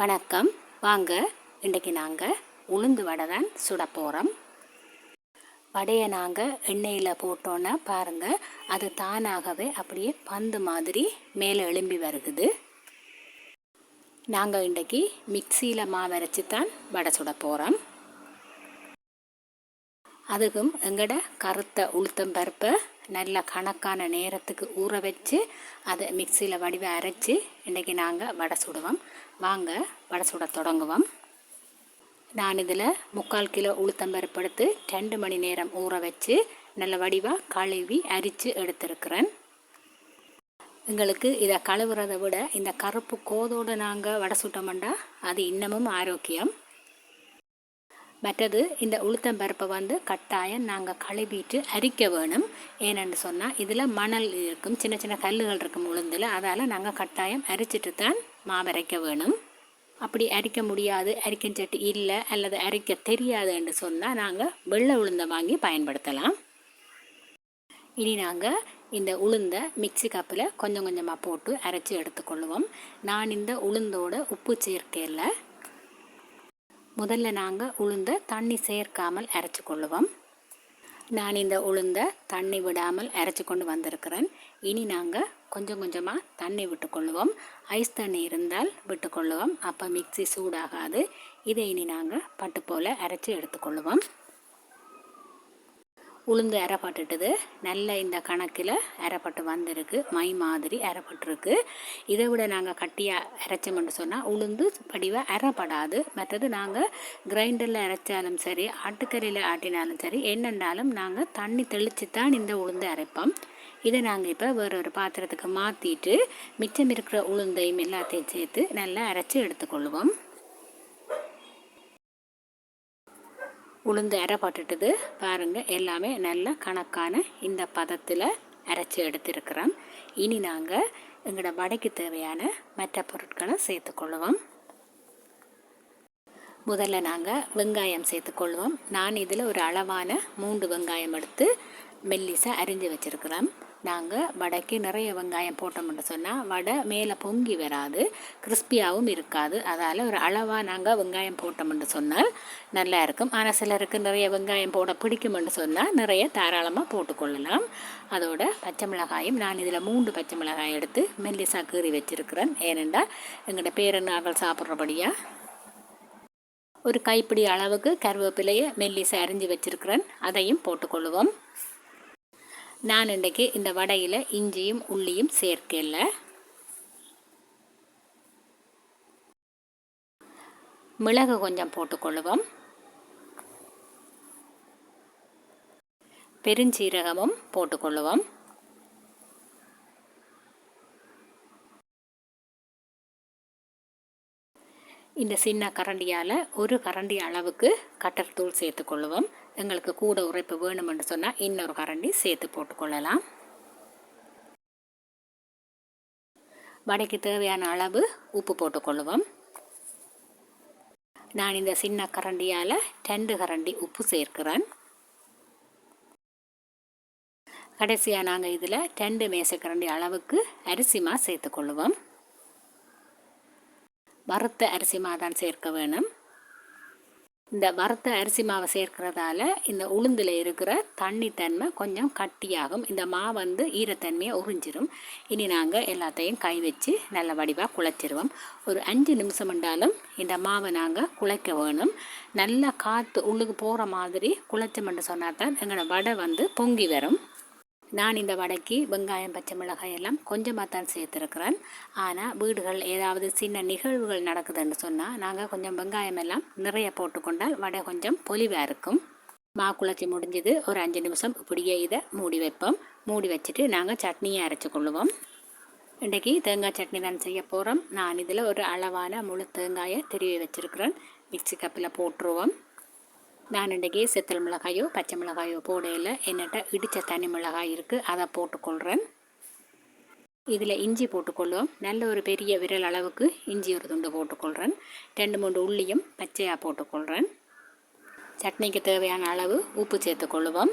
வணக்கம். வாங்க இன்றைக்கி நாங்கள் உளுந்து வடை தான் சுட போகிறோம் வடையை நாங்கள் எண்ணெயில் போட்டோன்னா பாருங்கள் அது தானாகவே அப்படியே பந்து மாதிரி மேலே எழும்பி வருகுது. நாங்கள் இன்றைக்கி மிக்சியில் மாவரைச்சி தான் வடை சுட போகிறோம் அதுக்கும் எங்கட கருத்த உளுத்தம் பருப்பை நல்ல கணக்கான நேரத்துக்கு ஊற வச்சு அதை மிக்சியில் வடிவை அரைச்சி இன்றைக்கி நாங்கள் வடை சுடுவோம். வாங்க வடை சுட தொடங்குவோம். நான் இதில் முக்கால் கிலோ உளுத்தம்பருப்பு எடுத்து ரெண்டு மணி நேரம் ஊற வச்சு நல்ல வடிவாக கழுவி அரித்து எடுத்துருக்குறேன். எங்களுக்கு இதை கழுவுறதை விட இந்த கருப்பு கோதோடு நாங்கள் வடை சுட்டோம்டா அது இன்னமும் ஆரோக்கியம். மற்றது இந்த உளுத்தம்பருப்பை வந்து கட்டாயம் நாங்கள் கழுவிட்டு அரிக்க வேணும். ஏனென்று சொன்னால் இதில் மணல் இருக்கும் சின்ன சின்ன கல்லுகள் இருக்கும் உளுந்தில் அதால் நாங்கள் கட்டாயம் அரிச்சிட்டு தான் மாவரைக்க வேணும். அப்படி அரைக்க முடியாது. அரிக்கஞ்சட்டு இல்லை அல்லது அரைக்க தெரியாது என்று சொன்னால் நாங்கள் வெள்ளை உளுந்தை வாங்கி பயன்படுத்தலாம். இனி நாங்கள் இந்த உளுந்தை மிக்சி கப்பில் கொஞ்சம் கொஞ்சமாக போட்டு அரைச்சி எடுத்துக்கொள்ளுவோம். நான் இந்த உளுந்தோட உப்பு சேர்க்கையில் முதல்ல நாங்கள் உளுந்த தண்ணி சேர்க்காமல் அரைச்சி கொள்ளுவோம். நான் இந்த உளுந்த தண்ணி விடாமல் அரைச்சி கொண்டு வந்திருக்கிறேன். இனி நாங்கள் கொஞ்சம் கொஞ்சமாக தண்ணி விட்டுக்கொள்ளுவோம் ஐஸ் தண்ணி இருந்தால் விட்டுக்கொள்ளுவோம் அப்போ மிக்சி சூடாகாது. இதை இனி நாங்கள் பட்டு போல் அரைச்சி எடுத்துக்கொள்ளுவோம் உளுந்து அரைப்பட்டுட்டுது. நல்ல இந்த கணக்கில் அரைப்பட்டு வந்திருக்கு. மை மாதிரி அரைப்பட்டுருக்கு. இதை விட நாங்கள் கட்டியாக அரைச்சோம்னு சொன்னால் உளுந்து படிவாக அரைப்படாது. மற்றது நாங்கள் கிரைண்டரில் அரைச்சாலும் சரி ஆட்டுக்கறியில் ஆட்டினாலும் சரி என்னென்னாலும் நாங்கள் தண்ணி தெளித்து தான் இந்த உளுந்து அரைப்போம். இதை நாங்கள் இப்போ வேற ஒரு பாத்திரத்துக்கு மாற்றிட்டு மிச்சம் இருக்கிற உளுந்தையும் எல்லாத்தையும் சேர்த்து நல்லா அரைச்சி எடுத்துக்கொள்வோம். உளுந்து அரைப்பட்டுட்டுது பாருங்கள் எல்லாமே நல்ல கணக்கான இந்த பதத்தில் அரைச்சி எடுத்துருக்கிறோம். இனி நாங்கள் எங்களோட வடைக்கு தேவையான மற்ற பொருட்களை சேர்த்துக்கொள்ளுவோம் முதல்ல நாங்கள் வெங்காயம் சேர்த்துக்கொள்வோம் நான் இதில் ஒரு அளவான மூன்று வெங்காயம் எடுத்து மெல்லிசாக அரிஞ்சு வச்சுருக்கிறேன் நாங்கள் வடைக்கு நிறைய வெங்காயம் போட்டோம்னு சொன்னால் வடை மேலே பொங்கி வராது கிறிஸ்பியாகவும் இருக்காது. அதால் ஒரு அளவாக நாங்கள் வெங்காயம் போட்டோம்னு சொன்னால் நல்லா இருக்கும். ஆனால் சிலருக்கு நிறைய வெங்காயம் போட பிடிக்கும்னு சொன்னால் நிறைய தாராளமாக போட்டுக்கொள்ளலாம். அதோட பச்சை மிளகாயும் நான் இதில் மூன்று பச்சை மிளகாய் எடுத்து மெல்லிசா கீறி வச்சுருக்கிறேன். ஏனென்றால் எங்களோட பேரனார்கள் சாப்பிட்றபடியாக ஒரு கைப்பிடி அளவுக்கு கருவேப்பிலையை மெல்லிசை அரிஞ்சு வச்சுருக்கிறேன். அதையும் போட்டுக்கொள்வோம். நான் இன்றைக்கு இந்த வடையில் இஞ்சியும் உள்ளியும் சேர்க்கல. மிளகு கொஞ்சம் போட்டுக்கொள்ளுவோம் பெருஞ்சீரகமும் போட்டுக்கொள்ளுவோம் இந்த சின்ன கரண்டியால் ஒரு கரண்டி அளவுக்கு கட்டர் தூள் சேர்த்துக்கொள்ளுவோம் எங்களுக்கு கூட உரைப்பு வேணுமென்று சொன்னால் இன்னொரு கரண்டி சேர்த்து போட்டுக்கொள்ளலாம் வடைக்கு தேவையான அளவு உப்பு போட்டுக்கொள்ளுவோம் நான் இந்த சின்ன கரண்டியால் ரெண்டு கரண்டி உப்பு சேர்க்கிறேன். கடைசியாக நாங்கள் இதில் ரெண்டு மேசக்கரண்டி அளவுக்கு அரிசிமா சேர்த்துக்கொள்ளுவோம் வறுத்த மாவு தான் சேர்க்க வேணும். இந்த வறுத்த அரிசி மாவை சேர்க்கிறதால இந்த உளுந்தில் இருக்கிற தண்ணி தன்மை கொஞ்சம் கட்டியாகும். இந்த மா வந்து ஈரத்தன்மையை உறிஞ்சிரும். இனி நாங்கள் எல்லாத்தையும் கை வச்சு நல்ல வடிவாக குழைச்சிருவோம். ஒரு அஞ்சு நிமிஷம் என்றாலும் இந்த மாவை நாங்கள் குழைக்க வேணும். நல்லா காற்று உள்ளுக்கு போகிற மாதிரி குழைச்சோம்னு சொன்னால் தான் எங்களோட வடை வந்து பொங்கி வரும். நான் இந்த வடைக்கு வெங்காயம் பச்சை மிளகாய் எல்லாம் கொஞ்சமாக தான் சேர்த்துருக்குறேன். ஆனால் வீடுகள் ஏதாவது சின்ன நிகழ்வுகள் நடக்குதுன்னு சொன்னால் நாங்கள் கொஞ்சம் வெங்காயம் எல்லாம் நிறைய போட்டுக்கொண்டால் வடை கொஞ்சம் பொலிவாக இருக்கும். மா குழச்சி முடிஞ்சது. ஒரு அஞ்சு நிமிஷம் இப்படியே இதை மூடி வைப்போம். மூடி வச்சுட்டு நாங்கள் சட்னியை அரைச்சி கொள்ளுவோம். இன்றைக்கி தேங்காய் சட்னி தான் செய்ய போகிறோம் நான் இதில் ஒரு அளவான முழு தேங்காயை திருவி வச்சுருக்குறேன். மிக்சி கப்பில் போட்டுருவோம். நான் இன்றைக்கி செத்தல் மிளகாயோ பச்சை மிளகாயோ போடையில் என்னட்ட இடித்த தனி மிளகாய் இருக்குது அதை போட்டுக்கொள்கிறேன் இதில் இஞ்சி போட்டுக்கொள்வோம். நல்ல ஒரு பெரிய விரல் அளவுக்கு இஞ்சி ஒரு துண்டு போட்டுக்கொள்கிறேன் ரெண்டு மூன்று உள்ளியும் பச்சையாக போட்டுக்கொள்கிறேன் சட்னிக்கு தேவையான அளவு உப்பு சேர்த்துக்கொள்ளுவோம்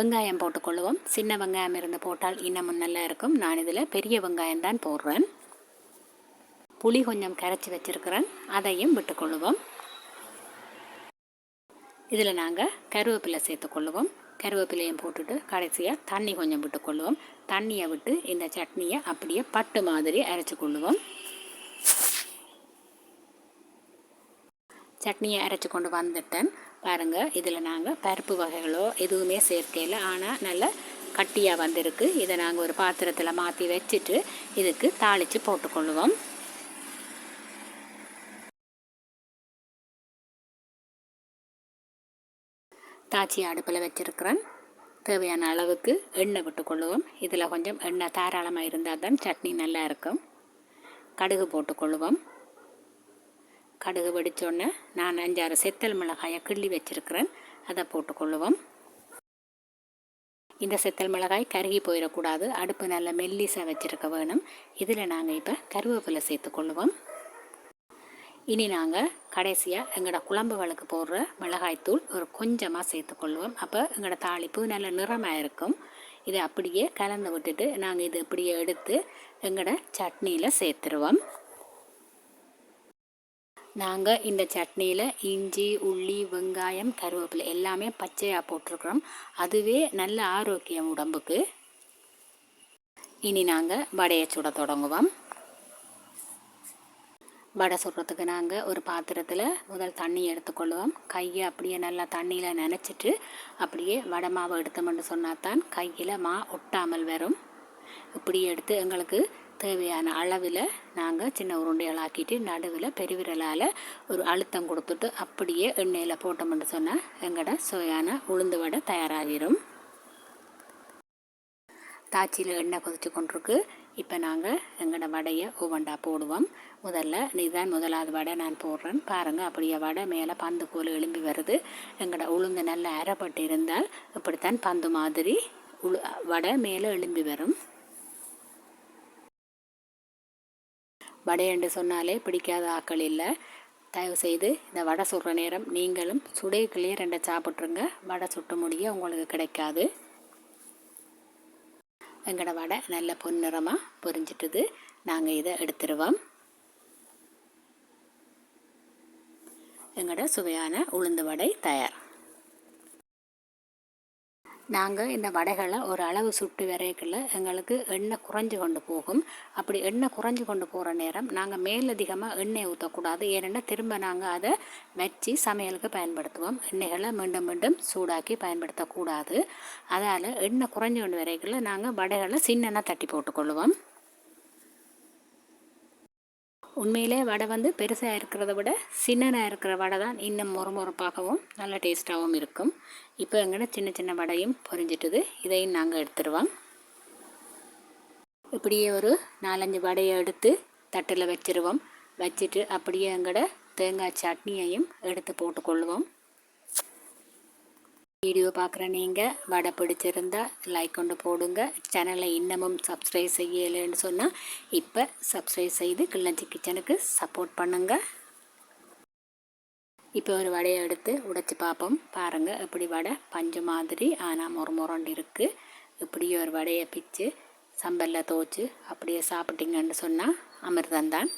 வெங்காயம் போட்டுக்கொள்ளுவோம் சின்ன வெங்காயம் இருந்து போட்டால் இன்னமும் நல்லா இருக்கும். நான் இதில் பெரிய வெங்காயம் தான் போடுறேன். புளி கொஞ்சம் கரைச்சி வச்சுருக்கிறேன். அதையும் விட்டுக்கொள்ளுவோம் இதில் நாங்கள் கருவேப்பிலை சேர்த்துக்கொள்ளுவோம் கருவேப்பிலையும் போட்டுட்டு கடைசியாக தண்ணி கொஞ்சம் விட்டு கொள்ளுவோம். தண்ணியை விட்டு இந்த சட்னியை அப்படியே பட்டு மாதிரி அரைச்சி கொள்ளுவோம். சட்னியை அரைச்சி கொண்டு வந்துட்டேன். பாருங்கள் இதில் நாங்கள் பருப்பு வகைகளோ எதுவுமே சேர்க்கையில் ஆனால் நல்ல கட்டியாக வந்திருக்கு. இதை நாங்கள் ஒரு பாத்திரத்தில் மாற்றி வச்சுட்டு இதுக்கு தாளித்து போட்டுக்கொள்ளுவோம் தாச்சி அடுப்பில் வச்சுருக்கிறேன். தேவையான அளவுக்கு எண்ணெய் விட்டுக்கொள்ளுவோம் இதில் கொஞ்சம் எண்ணெய் தாராளமாக இருந்தால் தான் சட்னி நல்லா இருக்கும். கடுகு போட்டுக்கொள்ளுவோம். கடுகு வெடித்தோடனே நான் அஞ்சாறு செத்தல் மிளகாயை கிள்ளி வச்சுருக்கிறேன். அதை போட்டுக்கொள்ளுவோம். இந்த செத்தல் மிளகாய் கருகி போயிடக்கூடாது. அடுப்பு நல்ல மெல்லிசாக வச்சுருக்க வேணும். இதில் நாங்கள் இப்போ கருவேப்பிலை சேர்த்துக்கொள்ளுவோம். இனி நாங்கள் கடைசியாக எங்களோட குழம்பு வழக்கு போடுற மிளகாய்த்தூள் ஒரு கொஞ்சமாக சேர்த்துக்கொள்வோம் அப்போ எங்களோட தாளிப்பு நல்ல நிறமாக இருக்கும். இதை அப்படியே கலந்து விட்டுட்டு நாங்கள் இது இப்படியே எடுத்து எங்களோட சட்னியில் சேர்த்துருவோம். நாங்கள் இந்த சட்னியில் இஞ்சி உள்ளி வெங்காயம் கருவேப்பிலை எல்லாமே பச்சையாக போட்டிருக்கிறோம். அதுவே நல்ல ஆரோக்கியம் உடம்புக்கு. இனி நாங்கள் வடையை சுட தொடங்குவோம். வடை சுடுறதுக்கு நாங்கள் ஒரு பாத்திரத்தில் முதல் தண்ணி எடுத்துக்கொள்வோம் கையை அப்படியே நல்லா தண்ணியில் நினச்சிட்டு அப்படியே வடை மாவை எடுத்தோம்னு சொன்னால் தான் கையில் மா ஒட்டாமல் வரும். இப்படி எடுத்து எங்களுக்கு தேவையான அளவில் நாங்கள் சின்ன உருண்டைகள் ஆக்கிட்டு நடுவில் பெருவிரலால் ஒரு அழுத்தம் கொடுத்துட்டு அப்படியே எண்ணெயில் போட்டோம்னு சொன்னால் எங்களோட சுவையான உளுந்து வடை தயாராகிடும் தாச்சியில் எண்ணெய் கொதிச்சு கொண்டிருக்கு. இப்போ நாங்கள் எங்களோட வடையை ஓவண்டா போடுவோம். முதல்ல இதுதான் முதலாவது வடை நான் போடுறேன். பாருங்கள் அப்படியே வடை மேலே பந்து கோல் எழும்பி வருது. எங்களோட உளுந்து நல்லா அரைப்பட்டு இருந்தால் இப்படித்தான் பந்து மாதிரி உளு வடை மேலே எழும்பி வரும். வடை என்று சொன்னாலே பிடிக்காத ஆக்கள் இல்லை. தயவு செய்து இந்த வடை சுடுற நேரம் நீங்களும் சுடைக்குள்ளேயே ரெண்டை சாப்பிட்ருங்க வடை சுட்டு முடிய உங்களுக்கு கிடைக்காது. எங்களோட வடை நல்ல பொன்னிறமாக பொரிஞ்சிட்டுது. நாங்கள் இதை எடுத்துருவோம். எங்களோட சுவையான உளுந்து வடை தயார். நாங்கள் இந்த வடைகளை ஒரு அளவு சுட்டு வரைக்கல எங்களுக்கு எண்ணெய் குறைஞ்சு கொண்டு போகும். அப்படி எண்ணெய் குறைஞ்சு கொண்டு போகிற நேரம் நாங்கள் மேலதிகமாக எண்ணெய் ஊற்றக்கூடாது ஏன்னா திரும்ப நாங்கள் அதை வச்சு சமையலுக்கு பயன்படுத்துவோம். எண்ணெய்களை மீண்டும் மீண்டும் சூடாக்கி பயன்படுத்தக்கூடாது. அதால் எண்ணெய் குறைஞ்சு கொண்டு வரைக்கல நாங்கள் வடைகளை சின்னனாக தட்டி போட்டுக்கொள்வோம் உண்மையிலே வடை வந்து பெருசாக இருக்கிறத விட சின்னனாக இருக்கிற வடை தான் இன்னும் முறமுறப்பாகவும் நல்ல டேஸ்ட்டாகவும் இருக்கும். இப்போ எங்கட சின்ன சின்ன வடையும் பொரிஞ்சிட்டுது இதையும் நாங்கள் எடுத்துருவோம். இப்படியே ஒரு நாலஞ்சு வடையை எடுத்து தட்டில் வச்சுருவோம். வச்சுட்டு அப்படியே எங்கட தேங்காய் சட்னியையும் எடுத்து போட்டுக்கொள்வோம். வீடியோ பார்க்குற நீங்கள் வடை பிடிச்சிருந்தா லைக் கொண்டு போடுங்க. சேனலை இன்னமும் சப்ஸ்கிரைப் செய்யலைன்னு சொன்னால் இப்போ சப்ஸ்கிரைப் செய்து கிள்ளஞ்சி கிச்சனுக்கு சப்போர்ட் பண்ணுங்கள் இப்போ ஒரு வடையை எடுத்து உடைச்சி பார்ப்போம். பாருங்கள் இப்படி வடை பஞ்சு மாதிரி ஆனால் முறை முரண்டு இருக்குது இப்படி ஒரு வடையை பிச்சு சம்பலில் துவச்சி அப்படியே சாப்பிட்டீங்கன்னு சொன்னால் அமிர்தந்தான்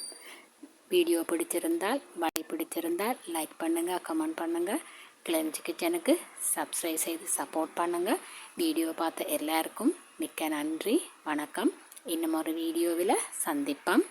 வீடியோ பிடிச்சிருந்தால் வடை பிடிச்சிருந்தால் லைக் பண்ணுங்கள் கமெண்ட் பண்ணுங்கள் கிளஞ்சி கிச்சனுக்கு சப்ஸ்கிரைப் செய்து சப்போர்ட் பண்ணுங்கள் வீடியோ பார்த்த எல்லாருக்கும் மிக்க நன்றி. வணக்கம். இன்னும் ஒரு வீடியோவில் சந்திப்போம்.